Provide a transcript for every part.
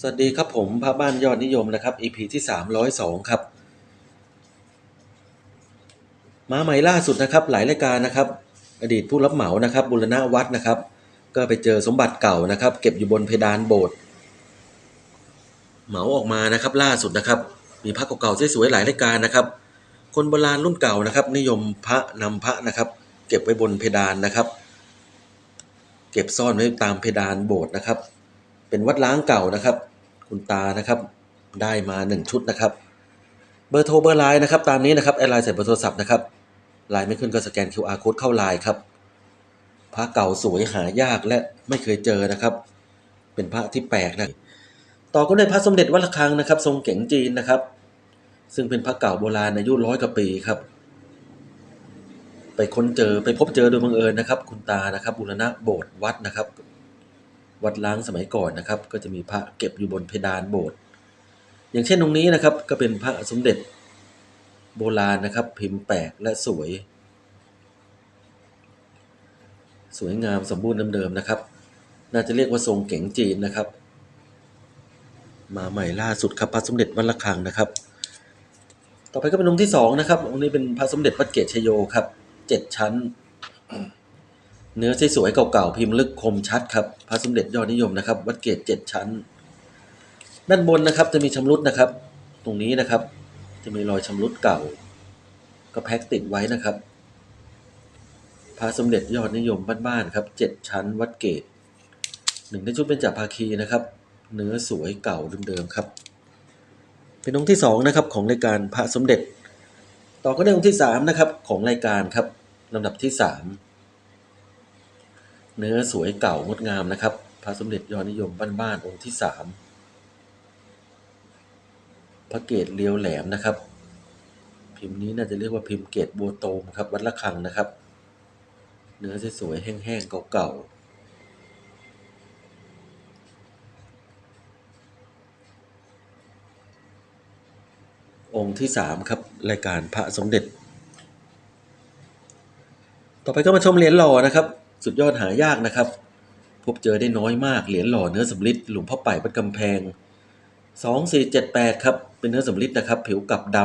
สวัสดีครับผมพระบ้านยอดนิยมนะครับ EP ที่302 ครับ มาใหม่ล่าสุดนะครับหลายรายการนะครับ อดีตผู้รับเหมานะครับบุรณะวัดนะครับ ก็ไปเจอสมบัติเก่านะครับ เก็บอยู่บนเพดานโบสถ์เหมาออกมานะครับล่าสุดนะครับ มีพระเก่าๆสวยๆหลายรายการนะครับ คนโบราณรุ่นเก่านะครับ นิยมพระนำพระนะครับ เก็บไว้บนเพดานนะครับ เก็บซ่อนไว้ตามเพดานโบสถ์นะครับ เป็นวัดล้างเก่านะครับ คุณตานะครับ ได้มาหนึ่งชุดนะครับ เบอร์โทรเบอร์ไลน์นะครับ ตามนี้นะครับแอดไลน์ใส่เบอร์โทรศัพท์นะครับไลน์ไม่ขึ้นก็สแกน QR code เข้าไลน์ครับพระเก่าสวยหายากและไม่เคยเจอนะครับ เป็นพระที่แปลกนะต่อก็ด้พระสมเด็จวัดระฆังนะครับ ทรงเก๋งจีนนะครับ ซึ่งเป็นพระเก่าโบราณอายุร้อยกว่าปีครับ ไปค้นเจอไปพบเจอโดยบังเอิญนะครับ คุณตานะครับบูรณะโบสถ์วัดนะครับ วัดล้างสมัยก่อนนะครับ ก็จะมีพระเก็บอยู่บนเพดานโบสถ์อย่างเช่นตรงนี้นะครับก็เป็นพระสมเด็จโบราณนะครับ พิมพ์แปลกและสวย สวยงามสมบูรณ์เดิมๆนะครับ น่าจะเรียกว่าทรงเก๋งจีนนะครับ มาใหม่ล่าสุดครับพระสมเด็จวัดระฆังนะครับ ต่อไปก็เป็นองค์ที่สองนะครับองค์นี้เป็นพระสมเด็จวัดเกตชโยครับเจ็ดชั้น เนื้อสวยๆเก่าๆพิมพ์ลึกคมชัดครับพระสมเด็จยอดนิยมนะครับ วัดเกตเจ็ดชั้น ด้านบนนะครับจะมีชำรุดนะครับ ตรงนี้นะครับ จะมีรอยชำรุดเก่า ก็แพ็กติดไว้นะครับพระสมเด็จยอดนิยมบ้านๆครับเจ็ดชั้น วัดเกตหนึ่งในชุดเป็นจ่าภาคีนะครับ เนื้อสวยเก่าเดิมๆครับ เป็นองค์ที่สองนะครับของรายการพระสมเด็จ ต่อก็ได้องค์ที่สามนะครับของรายการครับลำดับที่สาม เนื้อสวยเก่างดงามนะครับ พระสมเด็จยอดนิยมบ้านๆองค์ที่สามพระเกตเลียวแหลมนะครับ พิมพ์นี้น่าจะเรียกว่าพิมพ์เกตบัวโตมครับวัดละคังนะครับ เนื้อสวยๆแห้งๆเก่าๆองค์ที่สามครับ รายการพระสมเด็จ ต่อไปก็มาชมเหรียญหล่อนะครับ สุดยอดหายากนะครับ พบเจอได้น้อยมากเหรียญหล่อเนื้อสำริดหลวงพ่อไป่วัดกำแพงสองสี่เจ็ดแปดครับ เป็นเนื้อสำริดนะครับ ผิวกับด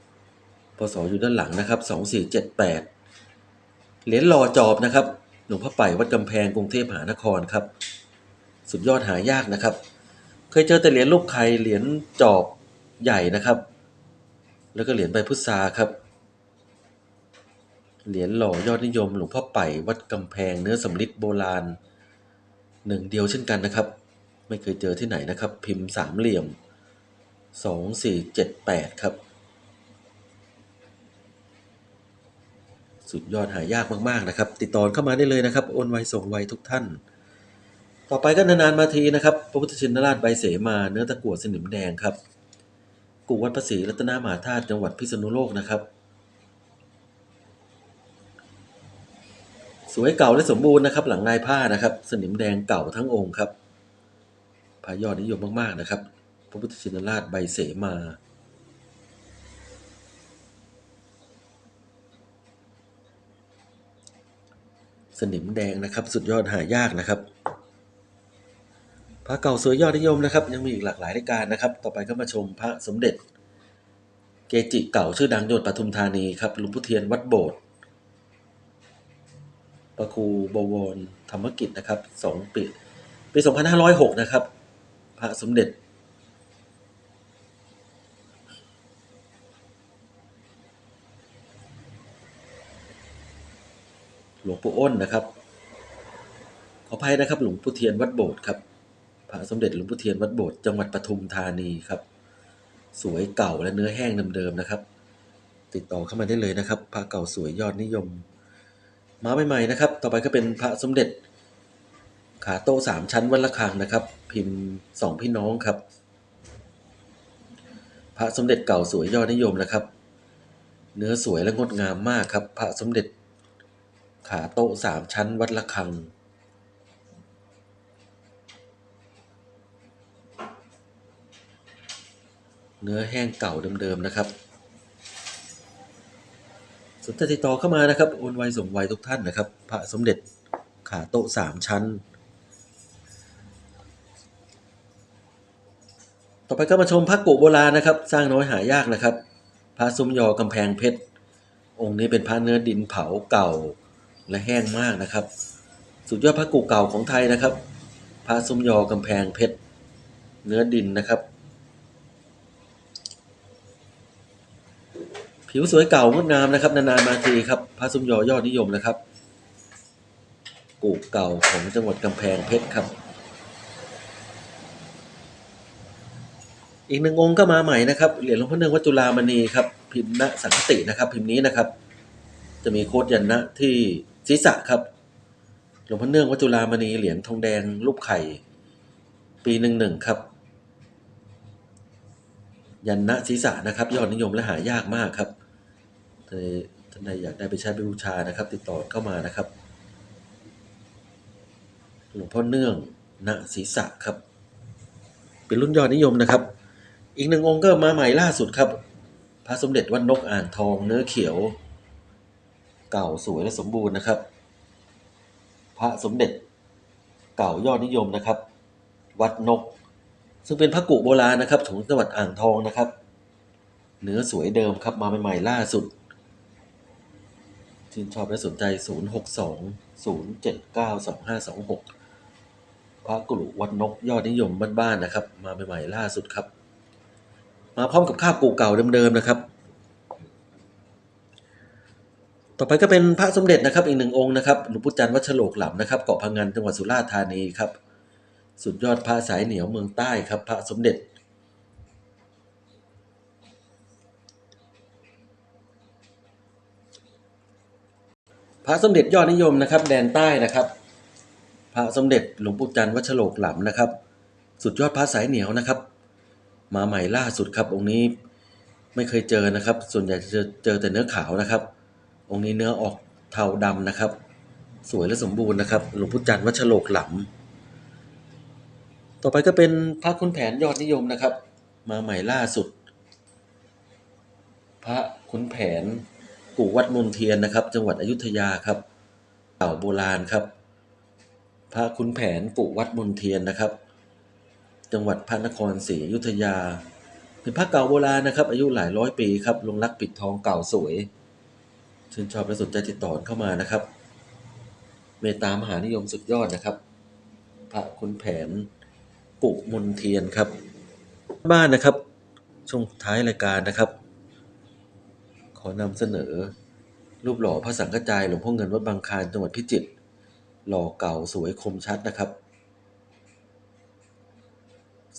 ำพศออยู่ด้านหลังนะครับสองสี่เจ็ดแปดเหรียญหล่อจอบนะครับ หลวงพ่อไป่วัดกำแพงกรุงเทพมหานครครับ สุดยอดหายากนะครับ เคยเจอแต่เหรียญลูกไข่เหรียญจอบใหญ่นะครับ แล้วก็เหรียญใบพุทราครับ เหรียญหล่อยอดนิยมหลวงพ่อไป่วัดกำแพงเนื้อสำริดโบราณหนึ่งเดียวเช่นกันนะครับ ไม่เคยเจอที่ไหนนะครับ พิมพ์สามเหลี่ยมสองสี่เจ็ดแปดครับ สุดยอดหายากมากๆนะครับ ติดต่อเข้ามาได้เลยนะครับ โอนไวส่งไวทุกท่าน ต่อไปก็นานๆมาทีนะครับ พระพุทธชินราชใบเสมาเนื้อตะกั่วสนิมแดงครับกูวัดพระศรีรัตนมหาธาตุจังหวัดพิษณุโลกนะครับ สวยเก่าและสมบูรณ์นะครับ หลังลายผ้านะครับ สนิมแดงเก่าทั้งองค์ครับพระยอดนิยมมากๆนะครับ พระพุทธชินราชใบเสมาสนิมแดงนะครับ สุดยอดหายากนะครับพระเก่าสวยยอดนิยมนะครับ ยังมีอีกหลากหลายรายการนะครับ ต่อไปก็มาชมพระสมเด็จ เกจิเก่าชื่อดังจังหวัดปทุมธานีครับหลวงพุทเทียนวัดโบสถ์ พระครูบวรธรรมกิจนะครับสองปีปีสองพันห้าร้อยหกนะครับ พระสมเด็จ หลวงปู่อ้นนะครับ ขออภัยนะครับหลวงปู่เทียนวัดโบสถ์ครับ พระสมเด็จหลวงปู่เทียนวัดโบสถ์จังหวัดปทุมธานีครับ สวยเก่าและเนื้อแห้งเดิมๆนะครับ ติดต่อเข้ามาได้เลยนะครับ พระเก่าสวยยอดนิยม มาใหม่ๆนะครับ ต่อไปก็เป็นพระสมเด็จ ขาโต๊ะสามชั้นวัดละคังนะครับ พิมพ์สองพี่น้องครับ พระสมเด็จเก่าสวยยอดนิยมนะครับ เนื้อสวยและงดงามมากครับ พระสมเด็จ ขาโต๊ะสามชั้นวัดละคังเนื้อแห้งเก่าเดิมๆนะครับ สนใจติดต่อเข้ามานะครับโอนไวส่งไวทุกท่านนะครับ พระสมเด็จขาโต๊ะสามชั้น ต่อไปก็มาชมพระกุโบราณนะครับ สร้างน้อยหายากนะครับ พระซุ้มยอกำแพงเพชร องค์นี้เป็นพระเนื้อดินเผาเก่าและแห้งมากนะครับ สุดยอดพระกุเก่าของไทยนะครับ พระซุ้มยอกำแพงเพชร เนื้อดินนะครับ ผิวสวยเก่างดงามนะครับ นานๆมาทีครับพระซุ้มยอยอดนิยมนะครับกุเก่าของจังหวัดกำแพงเพชรครับ อีกหนึ่งองค์ก็มาใหม่นะครับเหรียญหลวงพ่อเนืองวัดจุฬามณีครับ พิมพ์ณสังคตินะครับ พิมพ์นี้นะครับ จะมีโคดยันนะที่ศีรษะครับหลวงพ่อเนื่องวัดจุฬามณีเหรียญทองแดงรูปไข่ ปีหนึ่งหนึ่งครับ ยันนะศีรษะนะครับ ยอดนิยมและหายากมากครับท่านใดอยากได้ไปใช้ไปบูชานะครับ ติดต่อเข้ามานะครับ หลวงพ่อเนื่องณศีรษะครับ เป็นรุ่นยอดนิยมนะครับ อีกหนึ่งองค์ก็มาใหม่ล่าสุดครับ พระสมเด็จวัดนกอ่างทองเนื้อเขียว เก่าสวยและสมบูรณ์นะครับ พระสมเด็จเก่ายอดนิยมนะครับ วัดนก ซึ่งเป็นพระกุโบราณนะครับของจังหวัดอ่างทองนะครับ เนื้อสวยเดิมครับมาใหม่ๆล่าสุดชื่นชอบและสนใจ 062 079 2526 พระกุลุวัดนกยอดนิยมบ้านๆนะครับ มาใหม่ๆล่าสุดครับ มาพร้อมกับคาบกุเก่าเดิมๆนะครับ ต่อไปก็เป็นพระสมเด็จนะครับอีกหนึ่งองค์นะครับหลวงปู่จันทร์วัดฉลกหลำนะครับเกาะพังงานจังหวัดสุราษฎร์ธานีครับ สุดยอดพระสายเหนียวเมืองใต้ครับพระสมเด็จ พระสมเด็จยอดนิยมนะครับ แดนใต้นะครับ พระสมเด็จหลวงปู่จันทร์วัดฉลกหลำนะครับ สุดยอดพระสายเหนียวนะครับ มาใหม่ล่าสุดครับองค์นี้ไม่เคยเจอนะครับ ส่วนใหญ่จะเจอแต่เนื้อขาวนะครับ องค์นี้เนื้อออกเทาดำนะครับ สวยและสมบูรณ์นะครับ หลวงพุทธจันทร์วัดฉลกหลำ ต่อไปก็เป็นพระคุณแผนยอดนิยมนะครับ มาใหม่ล่าสุด พระขุนแผนกู่วัดมนเทียนนะครับ จังหวัดอยุธยาครับเก่าโบราณครับ พระขุนแผนกุวัดมนเทียนนะครับ จังหวัดพระนครศรีอยุธยา เป็นพระเก่าโบราณนะครับ อายุหลายร้อยปีครับลงรักปิดทองเก่าสวยชื่นชอบและสนใจติดต่อเข้ามานะครับ เมตตามหานิยมสุดยอดนะครับ พระคุณแผน กุมนเทียนครับ บ้านนะครับ ช่วงท้ายรายการนะครับ ขอนำเสนอ รูปหล่อพระสังฆจายหลวงพ่อเงินวัดบางคานจังหวัดพิจิตรหล่อเก่าสวยคมชัดนะครับ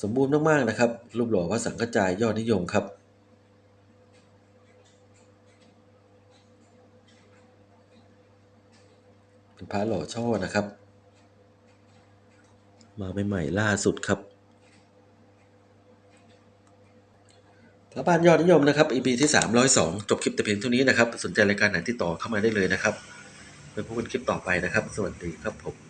สมบูรณ์มากๆนะครับ รูปหล่อพระสังฆจายยอดนิยมครับเป็นพระหล่อช่อนะครับ มาใหม่ๆล่าสุดครับพระบ้านยอดนิยมนะครับ EP ที่ 302 จบคลิปแต่เพียงเท่านี้นะครับ สนใจรายการไหนติดต่อเข้ามาได้เลยนะครับไปพบกันคลิปต่อไปนะครับ สวัสดีครับผม